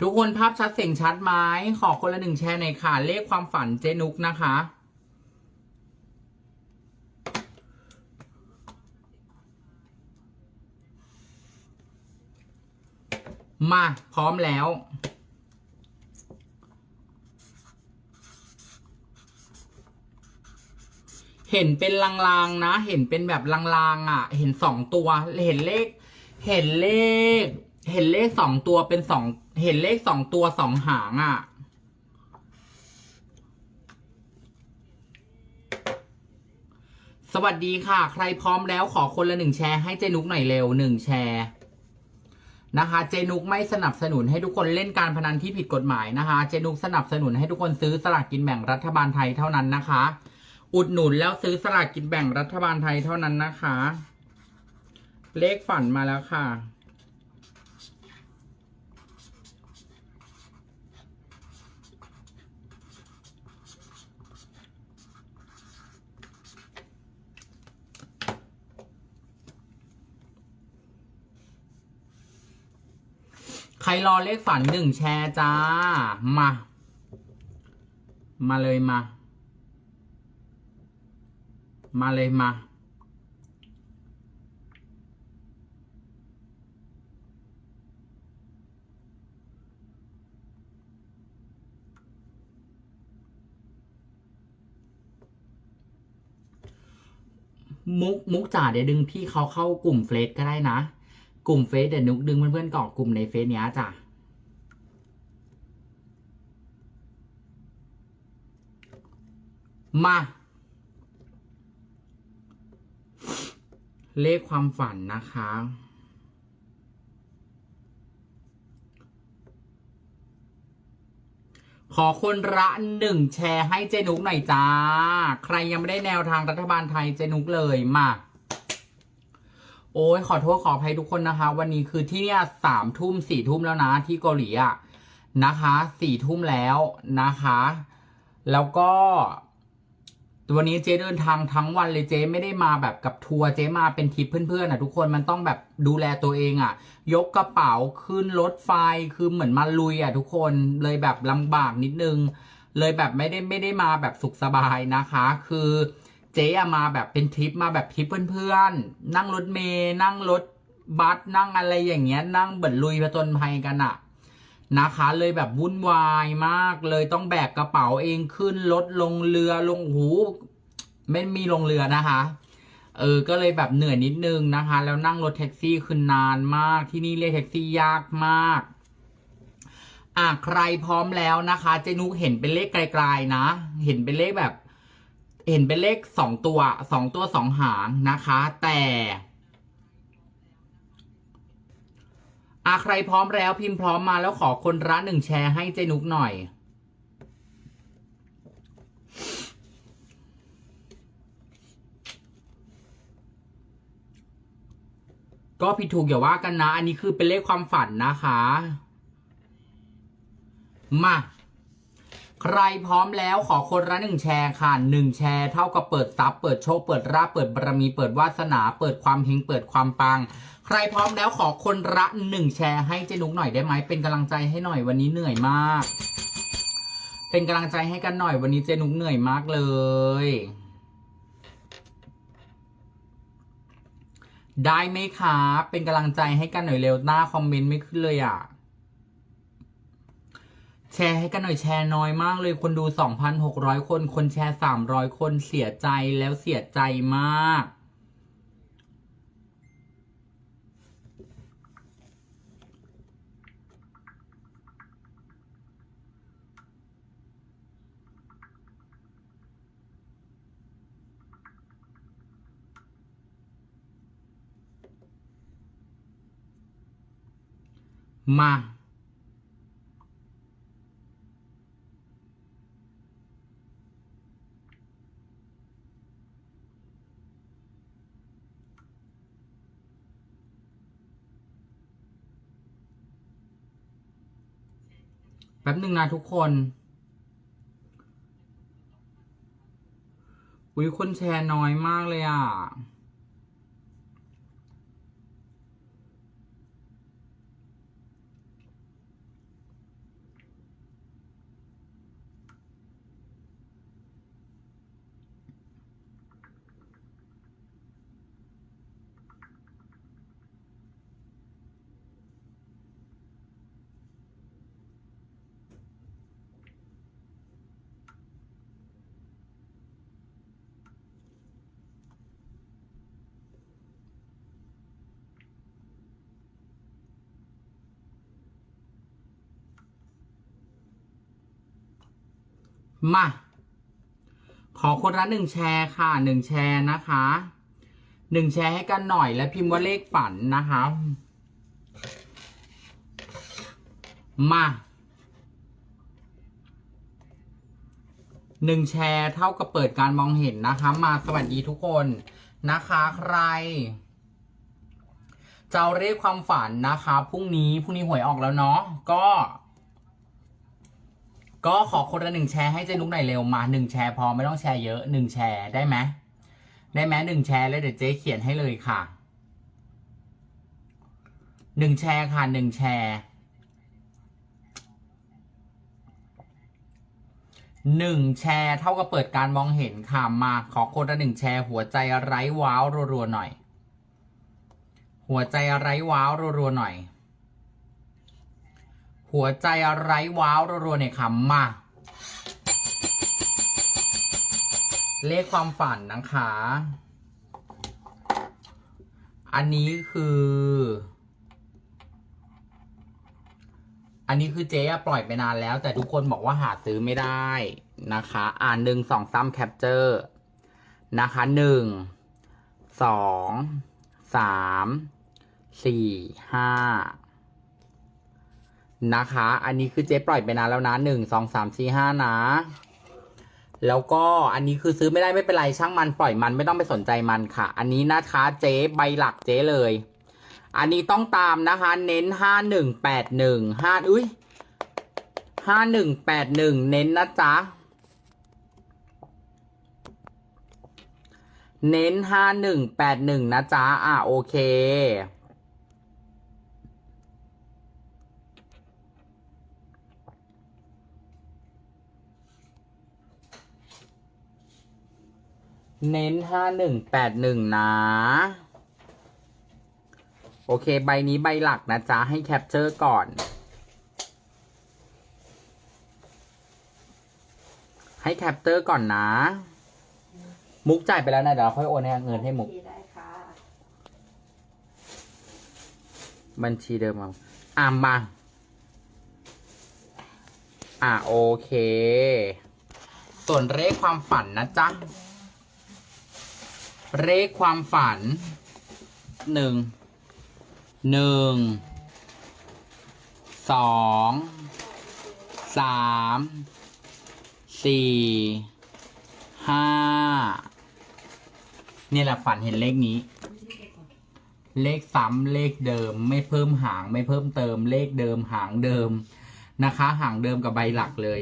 ทุกคนภาพชัดเสียงชัดไหมขอคนละหนึ่งแชร์หน่อยค่ะ เลขความฝันเจนุกนะคะ มาพร้อมแล้ว เห็นเป็นลางๆนะ เห็นเป็นแบบลางๆอะ เห็นสองตัว เห็นเลข เห็นเลข เห็นเลขสองตัวเป็นสองเห็นเลขสองตัวสองหางอะ สวัสดีค่ะ ใครพร้อมแล้วขอคนละหนึ่งแชร์ให้เจนุกหน่อยเร็วหนึ่งแชร์นะคะเจนุกไม่สนับสนุนให้ทุกคนเล่นการพนันที่ผิดกฎหมายนะคะ เจนุกสนับสนุนให้ทุกคนซื้อสลากกินแบ่งรัฐบาลไทยเท่านั้นนะคะ อุดหนุนแล้วซื้อสลากกินแบ่งรัฐบาลไทยเท่านั้นนะคะ เลขฝันมาแล้วค่ะ รรอเลขฝันหนึ่งแชร์จ้า มา มาเลยมา มาเลยมา มุกมุกจ่าเดี๋ยวดึงพี่เขาเข้ากลุ่มเฟซก็ได้นะ กลุ่มเฟซเดี๋ยวนุกดึงเพื่อนๆเกาะกลุ่มในเฟซเนี้ยจ้ะมา เลขความฝันนะคะ ขอคนละหนึ่งแชร์ให้เจนุกหน่อยจ้า ใครยังไม่ได้แนวทางรัฐบาลไทยเจนุกเลยมา โอ้ยขอโทษขออภัยทุกคนนะคะ วันนี้คือที่เนี่ยสามทุ่มสี่ทุ่มแล้วนะที่เกาหลีอะนะคะสี่ทุ่มแล้วนะคะ แล้วก็วันนี้เจ๊เดินทางทั้งวันเลยเจ๊ไม่ได้มาแบบกับทัวร์เจ๊มาเป็นทริปเพื่อนๆอะทุกคนมันต้องแบบดูแลตัวเองอะ ยกกระเป๋าขึ้นรถไฟคือเหมือนมาลุยอะทุกคนเลยแบบลำบากนิดนึง เลยแบบไม่ได้ไม่ได้มาแบบสุขสบายนะคะ คือ เจ๊อมาแบบเป็นทริปมาแบบทริปเพื่อนๆ นั่งรถเมย์นั่งรถบัสนั่งอะไรอย่างเงี้ย นั่งเบิดลุยผจญภัยกันอะนะคะ เลยแบบวุ่นวายมากเลยต้องแบกกระเป๋าเองขึ้นรถลงเรือลงหู ไม่มีลงเรือนะคะ เออ ก็เลยแบบเหนื่อยนิดนึงนะคะ แล้วนั่งรถแท็กซี่คือนานมากที่นี่เรียกแท็กซี่ยากมากอะใครพร้อมแล้วนะคะ เจนุกเห็นเป็นเลขไกลๆนะ เห็นเป็นเลขแบบ เห็นเป็นเลขสองตัวสองตัวสองหางนะคะ แต่อะใครพร้อมแล้วพิมพ์พร้อมมาแล้วขอคนละหนึ่งแชร์ให้เจนุกหน่อย ก็ผิดถูกอย่าว่ากันนะ อันนี้คือเป็นเลขความฝันนะคะ มา ใครพร้อมแล้วขอคนละหนึ่งแชร์ค่ะหนึ่งแชร์เท่ากับเปิดทรัพย์เปิดโชคเปิดราบเปิดบารมีเปิดวาสนา เปิดความเฮงเปิดความปัง ใครพร้อมแล้วขอคนละหนึ่งแชร์ให้เจนุกหน่อยได้ไหมเป็นกำลังใจให้หน่อยวันนี้เหนื่อยมาก เป็นกำลังใจให้กันหน่อยวันนี้เจนุกเหนื่อยมากเลย ได้ไหมคะเป็นกำลังใจให้กันหน่อยเร็วหน้าคอมเมนต์ไม่ขึ้นเลยอะ แชร์ให้กันหน่อยแชร์น้อยมากเลยคนดู 2,600 คน คนแชร์ 300 คนเสียใจแล้วเสียใจมาก มา แป๊บหนึ่งนะทุกคน อุ้ยคนแชร์น้อยมากเลยอะ มา ขอคนละหนึ่งแชร์ค่ะหนึ่งแชร์นะคะหนึ่งแชร์ให้กันหน่อยและพิมพ์ว่าเลขฝันนะคะ มาหนึ่งแชร์เท่ากับเปิดการมองเห็นนะคะ มาสวัสดีทุกคนนะคะใครจะเอาเลขความฝันนะคะพรุ่งนี้พรุ่งนี้หวยออกแล้วเนาะก็ ก็ขอคนละหนึ่งแชร์ให้เจนุกหน่อยเร็วมาหนึ่งแชร์พอไม่ต้องแชร์เยอะหนึ่งแชร์ได้ไหมได้ไหมหนึ่งแชร์แล้วเดี๋ยวเจ๊เขียนให้เลยค่ะหนึ่งแชร์ค่ะหนึ่งแชร์หนึ่งแชร์เท่ากับเปิดการมองเห็นค่ะมาขอคนละหนึ่งแชร์ หัวใจไร้ว้าวรัวๆหน่อย หัวใจไร้ว้าวรัวๆหน่อย หัวใจไร้ว้าวรัวๆเนี่ยค่ะมา เลขความฝันนะคะ อันนี้คือ อันนี้คือเจ๊ปล่อยไปนานแล้ว แต่ทุกคนบอกว่าหาซื้อไม่ได้นะคะ อ่านหนึ่งสองซ้ำแคปเจอร์นะคะหนึ่งสองสามสี่ห้า นะคะ อันนี้คือเจ๊ปล่อยไปนานแล้วนะหนึ่งสองสามสี่ห้านะ แล้วก็อันนี้คือซื้อไม่ได้ไม่เป็นไรช่างมันปล่อยมันไม่ต้องไปสนใจมันค่ะ อันนี้นะคะเจ๊ใบหลักเจ๊เลย อันนี้ต้องตามนะคะ เน้นห้าหนึ่งแปดหนึ่งห้าอุ้ยห้าหนึ่งแปดหนึ่งเน้นนะจ๊ะเน้นห้าหนึ่งแปดหนึ่งนะจ๊ะ อะโอเค เน้นห้าหนึ่งแปดหนึ่งนะ โอเค ใบนี้ใบหลักนะจ๊ะ ให้แคปเจอร์ก่อน ให้แคปเจอร์ก่อนนะ มุกจ่ายไปแล้วนะ เดี๋ยวเราค่อยโอนให้เงินให้มุก ได้ค่ะบัญชีเดิมมาอ่ามา อ่าโอเค ส่วนเลขความฝันนะจ๊ะ เลขความฝันหนึ่งหนึ่งสองสามสี่ห้าเนี่ยแหละฝันเห็นเลขนี้ เลขซ้ำเลขเดิมไม่เพิ่มหางไม่เพิ่มเติมเลขเดิมหางเดิมนะคะ หางเดิมกับใบหลักเลย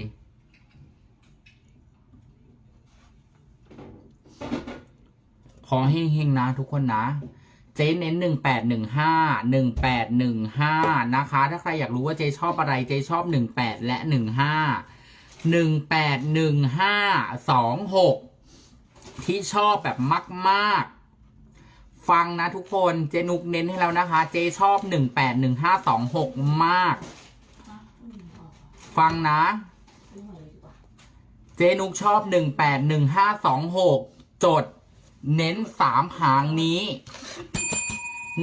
ขอเฮงๆนะทุกคนนะ เจ๊เน้นหนึ่งแปดหนึ่งห้าหนึ่งแปดหนึ่งห้านะคะ ถ้าใครอยากรู้ว่าเจ๊ชอบอะไรเจ๊ชอบหนึ่งแปดและหนึ่งห้าหนึ่งแปดหนึ่งห้าสองหกที่ชอบแบบมาก ๆ ฟังนะทุกคนเจนุกเน้นให้แล้วนะคะ เจชอบหนึ่งแปดหนึ่งห้าสองหกมาก ฟังนะ เจนุกชอบหนึ่งแปดหนึ่งห้าสองหกจด เน้นสามหางนี้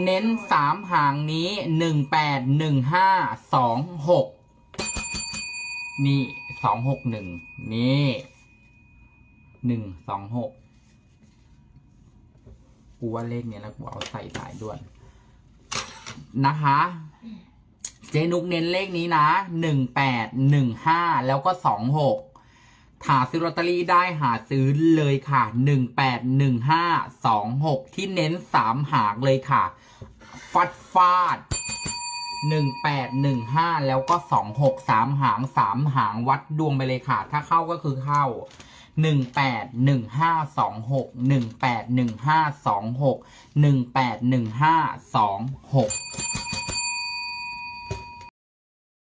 เน้นสามหางนี้หนึ่งแปดหนึ่งห้าสองหกนี่สองหกหนึ่งนี่หนึ่งสองหกกูว่าเลขเนี้ยแล้วกูเอาใส่สายด่วนนะคะ เจนุกเน้นเลขนี้นะหนึ่งแปดหนึ่งห้าแล้วก็สองหก หาซื้อลอตเตอรี่ได้หาซื้อเลยค่ะ 181526 ที่เน้น 3 หางเลยค่ะ ฟัดฟาด 1815 แล้วก็ 26 3 หาง 3 หางวัดดวงไปเลยค่ะ ถ้าเข้าก็คือเข้า 181526 181526 181526